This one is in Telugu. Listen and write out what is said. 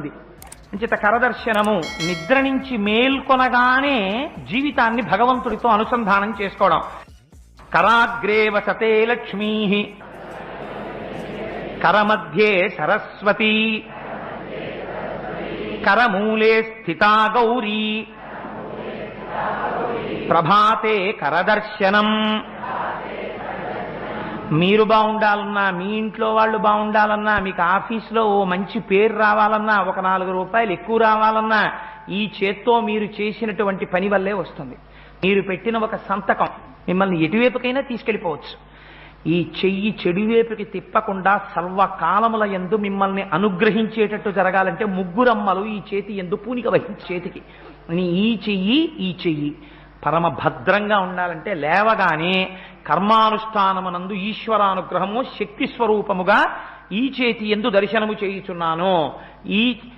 అంచేత కరదర్శనము నిద్ర నుంచి మేల్కొనగానే జీవితాన్ని భగవంతుడితో అనుసంధానం చేసుకోవడం. కరాగ్రేవ సతే లక్ష్మీ. కరమధ్యే సరస్వతి. కరమూలే స్థితా గౌరీ. ప్రభాతే కరదర్శనం. మీరు బాగుండాలన్నా మీ ఇంట్లో వాళ్ళు బాగుండాలన్నా మీకు ఆఫీస్లో ఓ మంచి పేరు రావాలన్నా ఒక నాలుగు రూపాయలు ఎక్కువ రావాలన్నా ఈ చేత్తో మీరు చేసినటువంటి పని వల్లే వస్తుంది. మీరు పెట్టిన ఒక సంతకం మిమ్మల్ని ఎటువైపుకైనా తీసుకెళ్ళిపోవచ్చు. ఈ చెయ్యి చెడువైపుకి తిప్పకుండా సర్వకాలముల ఎందు మిమ్మల్ని అనుగ్రహించేటట్టు జరగాలంటే ముగ్గురమ్మలు ఈ చేతి ఎందు పూనిక వహించి చేతికి. నీ ఈ చెయ్యి ఈ చెయ్యి. పరమ భద్రంగా ఉండాలంటే లేవగానే కర్మానుష్ఠానమునందు ఈశ్వరానుగ్రహము శక్తి స్వరూపముగా ఈ చేతి ఎందు దర్శనము చేయుచున్నాను. ఈ